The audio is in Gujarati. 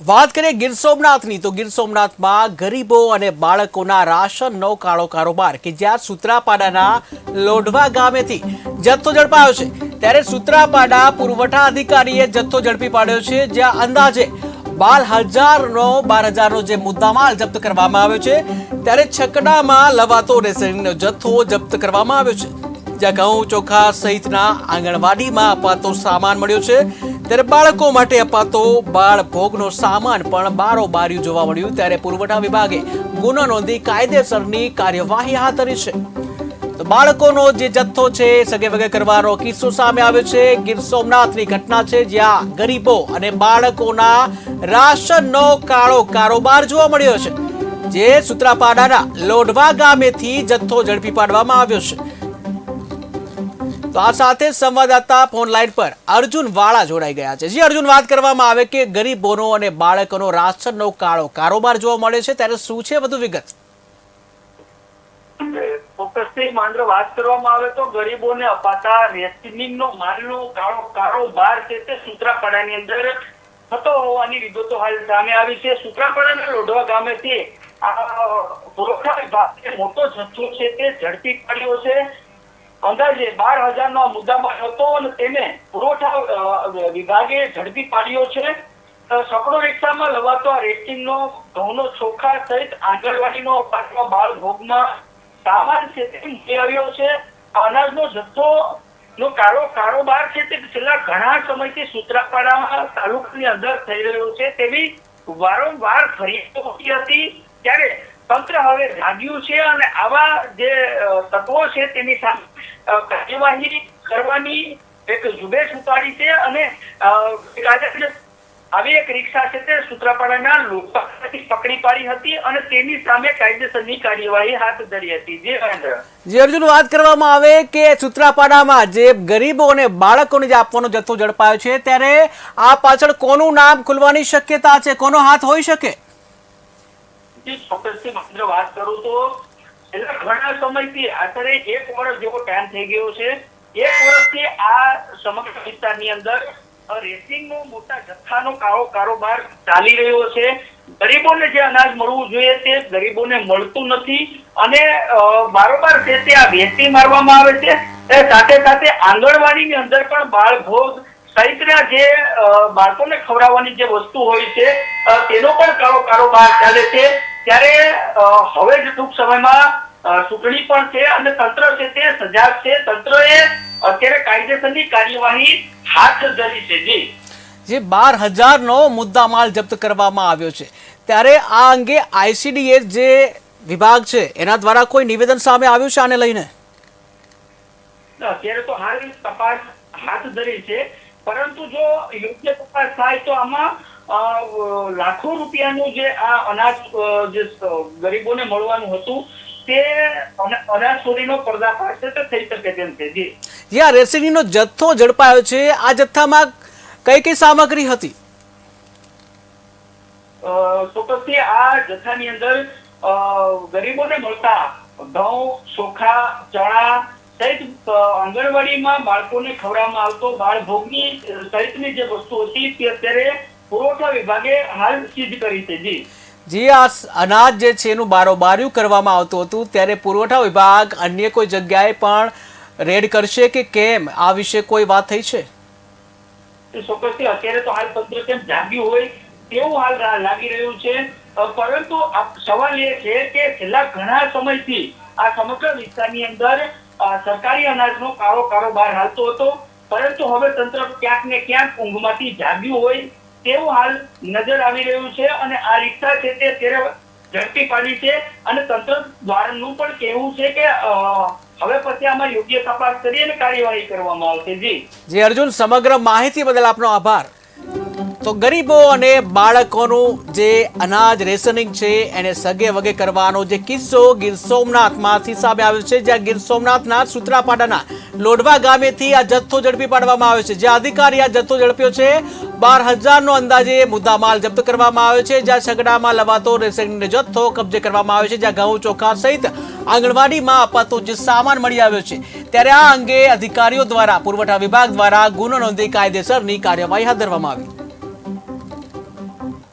વાત કરીએ ગીર સોમનાથની, તો ગીર સોમનાથમાં ગરીબો અને બાળકોના રાશનનો કાળો કારોબાર કે જ્યાં સુત્રાપાડાના લોઢવા ગામેથી જથ્થો ઝડપાયો છે. ત્યારે સુત્રાપાડા પુરવઠા અધિકારીએ જથ્થો ઝડપી પાડ્યો છે, જ્યાં અંદાજે બાર હજારનો બાર હજારનો જે મુદ્દામાલ જપ્ત કરવામાં આવ્યો છે, ત્યારે છકડામાં લવાતો રેસલિંગનો જથ્થો જપ્ત કરવામાં આવ્યો છે. જ્યાં ઘઉં ચોખા સહિતના આંગણવાડીમાં અપાતો સામાન મળ્યો છે. ત્યારે બાળકો માટે અપાતો બાળ ભોગનો સામાન પણ બારોબાર્યું જોવા મળ્યું. ત્યારે પુરવઠા વિભાગે ગુનો નોંધી કાયદેસરની કાર્યવાહી હાથ ધરી છે. તો બાળકોનો જે જથ્થો છે, સગે વગે કરવાનો કિસ્સો સામે આવ્યો છે. ગીર સોમનાથની ઘટના છે, જ્યાં ગરીબો અને બાળકોના રાશનનો કાળો કારોબાર જોવા મળ્યો છે, જે સુત્રાપાડાના લોઢવા ગામેથી જથ્થો ઝડપી પાડવામાં આવ્યો છે. તો આ સાથે સંવાદદાતા ફોન લાઈન પર અર્જુન વાળા જોડાઈ ગયા છે. જી, અર્જુન, વાત કરવામાં આવે કે ગરીબોનો અને બાળકોનો રાશનનો કાળો કારોબાર જોવા મળે છે. ત્યારે શું છે વધુ વિગત? ચોક્કસથી માંડ્ર વાત કરવામાં આવે તો ગરીબોને અપાતા રેશનિંગનો માલનો કાળો કારોબાર છે તે સૂત્રાપાડાની અંદર થતો હોવાની વિગતો હાલ સામે આવી છે. સૂત્રાપાડાના લોઢવા ગામેથી આ પુરવઠા વિભાગે મોટો જથ્થો છે તે ઝડપી પાડ્યો છે. અંદાજે બાર હજારનો મુદ્દામાં હતો અને તેને પુરવઠા વિભાગે ઝડપી પાડ્યો છે. સકડો રિક્ષામાં લવાતો આ રેટિંગનો, ઘઉંનો ચોખા સહિત આંગણવાડીનો પાકમાં બાળ ભોગમાં સામાન છે તે મળી આવ્યો છે. અનાજનો જથ્થો નો કાળો કારોબાર છે તે છેલ્લા ઘણા સમયથી સુત્રાપાડામાં તાલુકાની અંદર થઈ રહ્યો છે. તેવી વારંવાર ફરિયાદો હતી. ત્યારે તંત્ર હવે જાગ્યું છે અને આવા જે તત્વો છે તેની સામે કાર્યવાહી કરવાની એક ઝુંબેશ ઉપાડી છે અને આવી એક રિક્ષા છે તે સૂત્રાપાડાના લોકો પકડી પાડી હતી અને તેની સામે કાયદેસરની કાર્યવાહી હાથ ધરી હતી. જે જે, અર્જુન, વાત કરવામાં આવે કે સૂત્રાપાડામાં જે ગરીબો અને બાળકોને જે આપવાનો જથ્થો ઝડપાયો છે, ત્યારે આ પાછળ કોનું નામ ખુલવાની શક્યતા છે? કોનો હાથ હોઈ શકે? જે ગરીબોને જે અનાજ મળવું જોઈએ તે ગરીબોને મળતું નથી અને બારોબાર છે તે આ વેચી મારવામાં આવે છે એ સાથે સાથે આંગણવાડીની અંદર પણ બાળ ભોગ સહિતના જે બાળકોને ખવડાવવાની જે વસ્તુ હોય છે તેનો પણ કાળો કારોબાર ચાલે છે. ત્યારે હવે જ ટૂંક સમયમાં ચૂંટણી પણ છે અને તંત્ર છે તે સજાગ છે. તંત્રએ અત્યારે કાયદેસરની કાર્યવાહી હાથ ધરી છે. જી. જે બાર હજારનો મુદ્દામાલ જપ્ત કરવામાં આવ્યો છે. ત્યારે આ અંગે આઈસીડીએ જે વિભાગ છે એના દ્વારા કોઈ નિવેદન સામે આવ્યું છે આને લઈને? અત્યારે તો હાલ તપાસ હાથ ધરી છે. પરંતુ જો યોગ્ય તપાસ થાય તો આમાં લાખો રૂપિયાનું જે આ અનાજ જે ગરીબોને મળવાનું હતું તે અના- પર્દાફાશ થઈ શકે તેમ છે. જી. જે આ રેસીડીનો જથ્થો ઝડપાયો છે. આ જથ્થામાં કઈ કઈ સામગ્રી હતી? ચોક્કસથી આ જથ્થાની અંદર અ, ગરીબોને મળતા ઘઉં ચોખા ચણા સહિત આંગણવાડીમાં બાળકોને ખવડાવવામાં આવતો બાળ ભોગની સહિતની જે વસ્તુ હતી તે અત્યારે પુરવઠા વિભાગે હાલ સીઝ કરી છે. જી. જે આ અનાજ જે છે એનું બારોબાર્યું કરવામાં આવતું હતું ત્યારે પુરવઠા વિભાગ અન્ય કોઈ જગ્યાએ પણ રેડ કરશે કે કેમ? આ વિશે કોઈ વાત થઈ છે? ચોક્કસથી અત્યારે તો હાલ તંત્ર કેમ જાગ્યું હોય તેવું હાલ લાગી રહ્યું છે. પરંતુ સવાલ એ છે કે છેલ્લા ઘણા સમયથી આ સમગ્ર વિસ્તારની અંદર સરકારી અનાજનો કાળો કારોબાર હાલતો હતો. પરંતુ હવે તંત્ર ક્યાંક ને ક્યાંક ઊંઘમાંથી જાગ્યું હોય તેવું હાલ નજર આવી રહ્યું છે અને આ રિક્ષા છે તે અત્યારે ઝડપી પાડી છે અને તંત્ર દ્વારાનું પણ કહેવું છે કે હવે પછી આમાં યોગ્ય તપાસ કરી અને કાર્યવાહી કરવામાં આવશે. જી. જે, અર્જુન, સમગ્ર માહિતી બદલ આપનો આભાર. તો ગરીબો અને બાળકોનું જે અનાજ રેશનિંગ છે, એને સગે વગે કરવાનો જે કિસ્સો ગીર સોમનાથમાંથી સામે આવ્યો છે, જ્યાં ગીર સોમનાથના સુત્રાપાડાના લોઢવા ગામેથી આ જથ્થો ઝડપી પાડવામાં આવ્યો છે. જે અધિકારી આ જથ્થો ઝડપ્યો છે, બાર હજારનો અંદાજે મુદ્દામાલ જપ્ત કરવામાં આવ્યો છે, જ્યાં સગડામાં લવાતો રેશનિંગનો જથ્થો કબજે કરવામાં આવ્યો છે, જ્યાં ઘઉં, ચોખા સહિત આંગણવાડીમાં અપાતો જે સામાન મળી આવ્યો છે. ત્યારે આ અંગે અધિકારીઓ દ્વારા, પુરવઠા વિભાગ દ્વારા ગુનો નોંધી કાયદેસરની કાર્યવાહી હાથ ધરવામાં આવી.